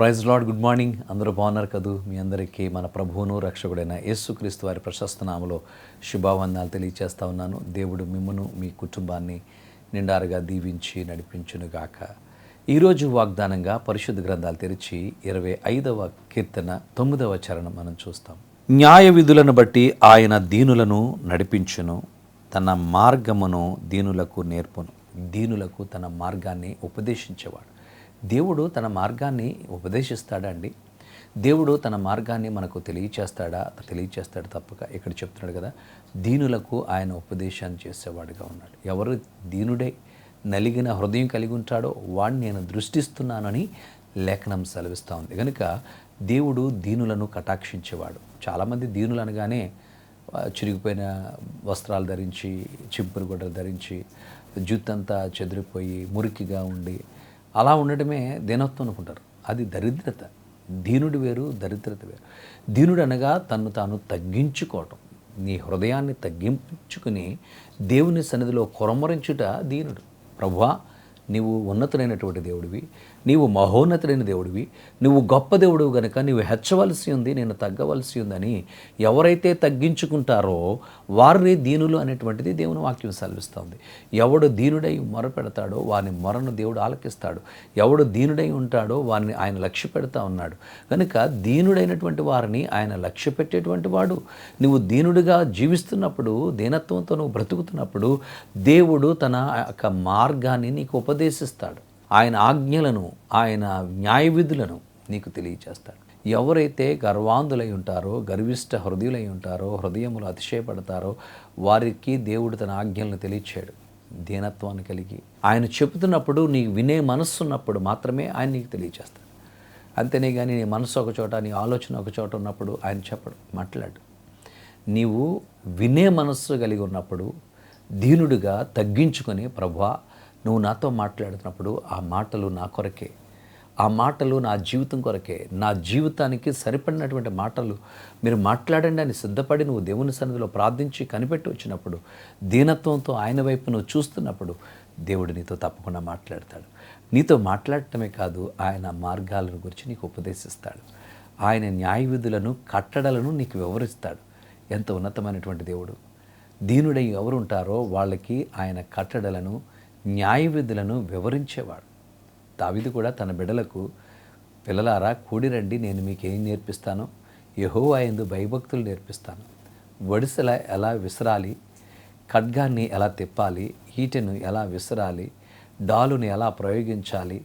Praise lord good morning. అందరూ బాగున్నారు కదూ? మీ అందరికీ మన ప్రభువును రక్షకుడైన యేసుక్రీస్తు వారి ప్రశస్త నామలో శుభావందనాలు తెలియచేస్తా ఉన్నాను. దేవుడు మిమ్మను మీ కుటుంబాన్ని నిండారుగా దీవించి నడిపించునుగాక. ఈరోజు వాగ్దానంగా పరిశుద్ధ గ్రంథాలు తెరిచి ఇరవై ఐదవ కీర్తన తొమ్మిదవ చరణం మనం చూస్తాం. న్యాయ విధులను బట్టి ఆయన దీనులను నడిపించును తన మార్గమును దీనులకు నేర్పును. దీనులకు తన మార్గాన్ని ఉపదేశించేవాడు. దేవుడు తన మార్గాన్ని ఉపదేశిస్తాడా అండి దేవుడు తన మార్గాన్ని మనకు తెలియచేస్తాడా? తెలియచేస్తాడు తప్పక. ఇక్కడ చెప్తున్నాడు కదా దీనులకు ఆయన ఉపదేశాన్ని చేసేవాడుగా ఉన్నాడు. ఎవరు దీనుడే నలిగిన హృదయం కలిగి ఉంటాడో వాడిని నేను దృష్టిస్తున్నానని లేఖనం సెలవిస్తూ ఉంది. కనుక దేవుడు దీనులను కటాక్షించేవాడు. చాలామంది దీనులు అనగానే చిరిగిపోయిన వస్త్రాలు ధరించి చింపురు గుడ్డలు ధరించి జుత్తంతా చెదిరిపోయి మురికిగా ఉండి అలా ఉండడమే దీనత్వం అనుకుంటారు. అది దరిద్రత. దీనుడు వేరు దరిద్రత వేరు. దీనుడు అనగా తను తాను తగ్గించుకోవటం. నీ హృదయాన్ని తగ్గించుకుని దేవుని సన్నిధిలో కొరమరించుట దీనుడు. ప్రభువా నీవు ఉన్నతుడైనటువంటి దేవుడివి నీవు మహోన్నతుడైన దేవుడివి నువ్వు గొప్ప దేవుడు గనుక నీవు హెచ్చవలసి ఉంది నేను తగ్గవలసి ఉందని ఎవరైతే తగ్గించుకుంటారో వారిని దీనులు అనేటువంటిది దేవుని వాక్యం సెలవిస్తుంది. ఎవడు దీనుడై మొరపెడతాడో వారిని వాని మొరను దేవుడు ఆలకిస్తాడు. ఎవడు దీనుడై ఉంటాడో వారిని ఆయన లక్ష్య పెడతా ఉన్నాడు. కనుక దీనుడైనటువంటి వారిని ఆయన లక్ష్య పెట్టేటువంటి వాడు. నువ్వు దీనుడిగా జీవిస్తున్నప్పుడు దీనత్వంతో నువ్వు బ్రతుకుతున్నప్పుడు దేవుడు తన యొక్క మార్గాన్ని నీకు ఉపదేశిస్తాడు. ఆయన ఆజ్ఞలను ఆయన న్యాయ విధులను నీకు తెలియచేస్తాడు. ఎవరైతే గర్వాంధులై ఉంటారో గర్విష్ట హృదయులై ఉంటారో హృదయములు అతిశయపడతారో వారికి దేవుడు తన ఆజ్ఞలను తెలియచాడు దీనత్వాన్ని కలిగి ఆయన చెబుతున్నప్పుడు నీ వినే మనస్సు ఉన్నప్పుడు మాత్రమే ఆయన నీకు తెలియచేస్తాడు. అంతేనే కానీ నీ మనసు ఒక చోట నీ ఆలోచన ఒక చోట ఉన్నప్పుడు ఆయన చెప్పడు మాట్లాడు. నీవు వినే మనస్సు కలిగి ఉన్నప్పుడు దీనుడిగా తగ్గించుకొని ప్రభా నువ్వు నాతో మాట్లాడుతున్నప్పుడు ఆ మాటలు నా కొరకే. ఆ మాటలు నా జీవితం కొరకే. నా జీవితానికి సరిపడినటువంటి మాటలు మీరు మాట్లాడండి అని సిద్ధపడి నువ్వు దేవుని సన్నిధిలో ప్రార్థించి కనిపెట్టి వచ్చినప్పుడు దీనత్వంతో ఆయన వైపు నువ్వు చూస్తున్నప్పుడు దేవుడు నీతో తప్పకుండా మాట్లాడతాడు. నీతో మాట్లాడటమే కాదు ఆయన మార్గాలను గురించి నీకు ఉపదేశిస్తాడు. ఆయన న్యాయ విధులను కట్టడలను నీకు వివరిస్తాడు. ఎంత ఉన్నతమైనటువంటి దేవుడు. దీనుడై ఎవరు ఉంటారో వాళ్ళకి ఆయన కట్టడలను న్యాయ విధులను వివరించేవాడు. దావిది కూడా తన బిడలకు పిల్లలారా కూడిరండి నేను మీకు ఏం నేర్పిస్తాను? యహో ఎందు భయభక్తులు నేర్పిస్తాను. వడిసెల ఎలా విసరాలి? ఖడ్గాన్ని ఎలా తిప్పాలి? ఈటెను ఎలా విసరాలి? డాలుని ఎలా ప్రయోగించాలి?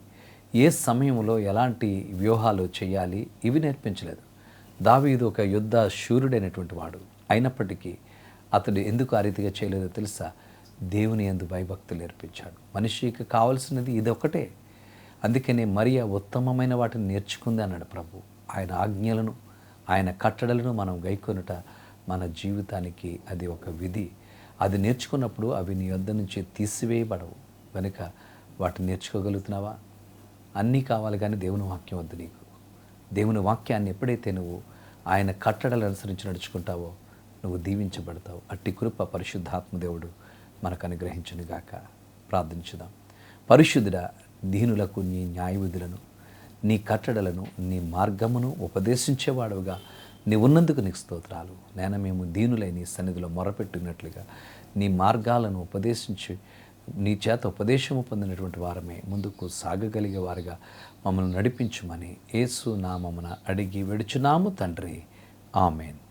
ఏ సమయంలో ఎలాంటి వ్యూహాలు చేయాలి? ఇవి నేర్పించలేదు. దావీదు ఒక యుద్ధ శూరుడైనటువంటి వాడు. అయినప్పటికీ అతడు ఎందుకు ఆ రీతిగా చేయలేదో తెలుసా? దేవుని ఎందు భయభక్తులు నేర్పించాడు మనిషికి కావలసినది ఇదొకటే అందుకనే మరియా ఉత్తమమైన వాటిని నేర్చుకుంది అన్నాడు ప్రభు. ఆయన ఆజ్ఞలను ఆయన కట్టడలను మనం గైకొనుట మన జీవితానికి అది ఒక విధి. అది నేర్చుకున్నప్పుడు అవి నీ వద్ద నుంచి తీసివేయబడవు. కనుక వాటిని నేర్చుకోగలుగుతున్నావా? అన్నీ కావాలి కానీ దేవుని వాక్యం వద్దు నీకు. దేవుని వాక్యాన్ని ఎప్పుడైతే నువ్వు ఆయన కట్టడలు అనుసరించి నడుచుకుంటావో నువ్వు దీవించబడతావు. అట్టి కృప పరిశుద్ధాత్మ దేవుడు మనకు అనుగ్రహించునుగాక ప్రార్థించుదాం. పరిశుద్ధుడ దీనులకు నీ న్యాయ విధులను నీ కట్టడలను నీ మార్గమును ఉపదేశించేవాడుగా. నీ ఉన్నందుకు నీకు స్తోత్రాలు. నేను మేము దీనులై నీ సన్నిధిలో మొరపెట్టినట్లుగా నీ మార్గాలను ఉపదేశించి నీ చేత ఉపదేశము పొందినటువంటి వారమే ముందుకు సాగగలిగే వారుగా మమ్మల్ని నడిపించుమని నా నామమున అడిగి వెడుచున్నాము తండ్రి. ఆమెన్.